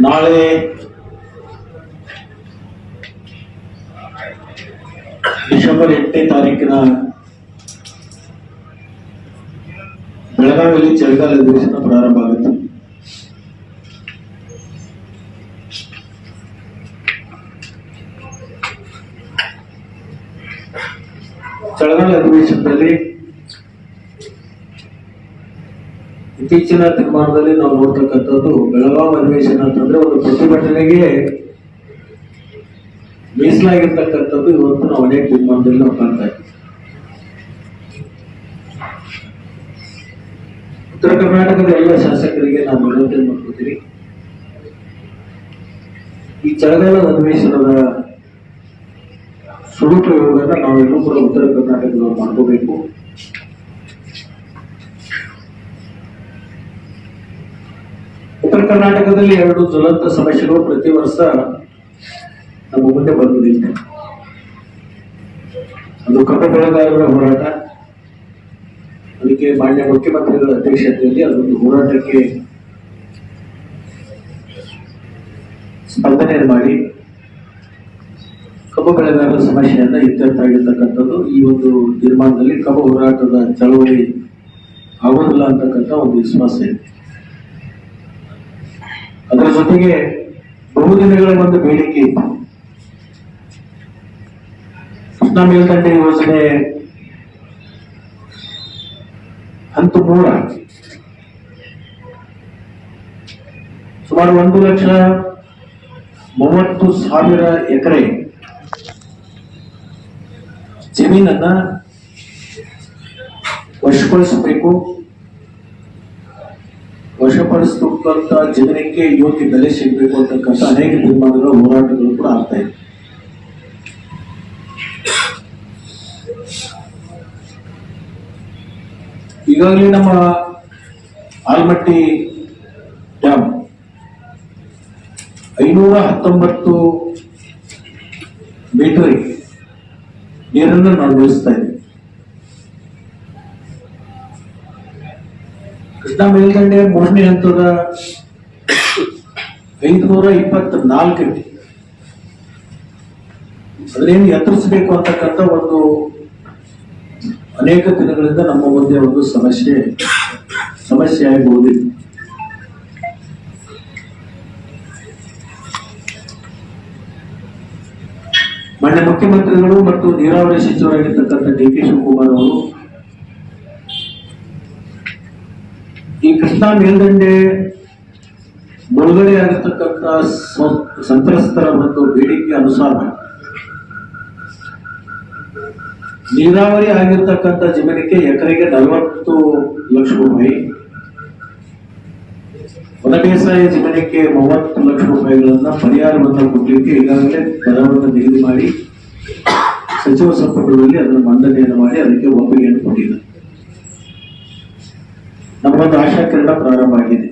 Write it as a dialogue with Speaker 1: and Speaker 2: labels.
Speaker 1: ನಾಳೆ ಡಿಸೆಂಬರ್ ಎಂಟನೇ ತಾರೀಕಿನ ಬೆಳಗಾವಿಯಲ್ಲಿ ಚಳಿಗಾಲ ಅಧಿವೇಶನ ಪ್ರಾರಂಭ ಆಗುತ್ತೆ ಚಳಿಗಾಲ ಅಧಿವೇಶನದಲ್ಲಿ ಇತ್ತೀಚಿನ ತೀರ್ಮಾನದಲ್ಲಿ ನಾವು ನೋಡ್ತಕ್ಕಂಥದ್ದು ಬೆಳಗಾವಿ ಅಧಿವೇಶನ ಅಂತಂದ್ರೆ ಒಂದು ಪ್ರತಿಭಟನೆಗೆ ಮೀಸಲಾಗಿರ್ತಕ್ಕಂಥದ್ದು ಇವತ್ತು ನಾವು ಅನೇಕ ತೀರ್ಮಾನದಲ್ಲಿ ನಾವು ಕಾಣ್ತಾ ಇದ್ದೀವಿ. ಉತ್ತರ ಕರ್ನಾಟಕದ ಎಲ್ಲ ಶಾಸಕರಿಗೆ ನಾನು ಮನವಿ ಮಾಡ್ಕೊತೀನಿ. ಈ ಚಳಗಾಲ ಅಧಿವೇಶನದ ಸದುಪಯೋಗನ ನಾವೆಲ್ಲೂ ಕೂಡ ಉತ್ತರ ಕರ್ನಾಟಕದವರು ಮಾಡ್ಕೋಬೇಕು. ಕರ್ನಾಟಕದಲ್ಲಿ ಎರಡು ಜ್ವಲಂತ ಸಮಸ್ಯೆಗಳು ಪ್ರತಿ ವರ್ಷ ನಮ್ಮ ಮುಂದೆ ಬಂದಿದೆ. ಅದು ಕಬ್ಬು ಬೆಳೆಗಾರರ ಹೋರಾಟ. ಅದಕ್ಕೆ ಮಾನ್ಯ ಮುಖ್ಯಮಂತ್ರಿಗಳ ಅಧ್ಯಕ್ಷತೆಯಲ್ಲಿ ಅದೊಂದು ಹೋರಾಟಕ್ಕೆ ಸ್ಪಂದನೆಯನ್ನು ಮಾಡಿ ಕಬ್ಬು ಬೆಳೆಗಾರರ ಸಮಸ್ಯೆಯನ್ನು ಇತ್ಯರ್ಥ ಆಗಿರ್ತಕ್ಕಂಥದ್ದು ಈ ಒಂದು ನಿರ್ಮಾಣದಲ್ಲಿ ಕಬ್ಬು ಹೋರಾಟದ ಚಳವಳಿ ಆಗೋದಿಲ್ಲ ಅಂತಕ್ಕಂಥ ಒಂದು ವಿಶ್ವಾಸ ಇದೆ. ಅದರ ಜೊತೆಗೆ ಬಹುದಿನಗಳ ಒಂದು ಬೇಡಿಕೆ ಇತ್ತು. ಕೃಷ್ಣ ಮೇಲ್ದಂಡೆ ಯೋಜನೆ ಹಂತ ಮೂರ ಸುಮಾರು ಒಂದು ಲಕ್ಷ ಮೂವತ್ತು ಸಾವಿರ ಎಕರೆ ಜಮೀನನ್ನ ವಶಪಡಿಸಬೇಕು ವಶಪಡಿಸತಕ್ಕಂತ ಜನರಿಗೆ ಯೋಗ್ಯ ಬೆಲೆ ಸಿಗಬೇಕು ಅಂತಕ್ಕಂಥ ಅನೇಕ ತೀರ್ಮಾನಗಳ ಹೋರಾಟಗಳು ಕೂಡ ಆಗ್ತಾ ಇದೆ. ಈಗಾಗಲೇ ನಮ್ಮ ಆಲ್ಮಟ್ಟಿ ಡ್ಯಾಮ್ ಐನೂರ ಹತ್ತೊಂಬತ್ತು ಮೀಟರ್ ನೀರನ್ನು ನಾವು ಬಳಸ್ತಾ ಕೃಷ್ಣಾ ಮೇಲ್ದಂಡೆ ಮೂರನೇ ಹಂತದ ಐದುನೂರ ಇಪ್ಪತ್ನಾಲ್ಕು ಇದೆ ಅದನ್ನೇನು ಎತ್ತರಿಸಬೇಕು ಅಂತಕ್ಕಂಥ ಒಂದು ಅನೇಕ ದಿನಗಳಿಂದ ನಮ್ಮ ಮುಂದೆ ಒಂದು ಸಮಸ್ಯೆ ಸಮಸ್ಯೆ ಆಗಬಹುದು ಮಾನ್ಯ ಮುಖ್ಯಮಂತ್ರಿಗಳು ಮತ್ತು ನೀರಾವರಿ ಸಚಿವರಾಗಿರ್ತಕ್ಕಂಥ ಡಿ ಕೆ ಶಿವಕುಮಾರ್ ಅವರು ಈ ಕೃಷ್ಣ ಮೇಲ್ದಂಡೆ ಮುಳುಗಡೆ ಆಗಿರ್ತಕ್ಕಂಥ ಸಂತ್ರಸ್ತರ ಒಂದು ಬೇಡಿಕೆ ಅನುಸಾರ ನೀರಾವರಿ ಆಗಿರ್ತಕ್ಕಂಥ ಜಮೀನಿಗೆ ಎಕರೆಗೆ ನಲವತ್ತು ಲಕ್ಷ ರೂಪಾಯಿ ಒಣ ಬೇಸಾಯ ಜಮೀನಿಗೆ ಮೂವತ್ತು ಲಕ್ಷ ರೂಪಾಯಿಗಳನ್ನ ಪರಿಹಾರವನ್ನು ಕೊಡಲಿಕ್ಕೆ ಈಗಾಗಲೇ ದರವನ್ನು ನಿಗದಿ ಮಾಡಿ ಸಚಿವ ಸಂಪುಟದಲ್ಲಿ ಅದನ್ನು ಮಂಡನೆಯನ್ನು ಮಾಡಿ ಅದಕ್ಕೆ ಒಪ್ಪಿಗೆಯನ್ನು ಕೊಟ್ಟಿದ್ದಾರೆ. ನಮಗೊಂದು ಆಶಾ ಕಿರಣ ಪ್ರಾರಂಭ ಆಗಿದೆ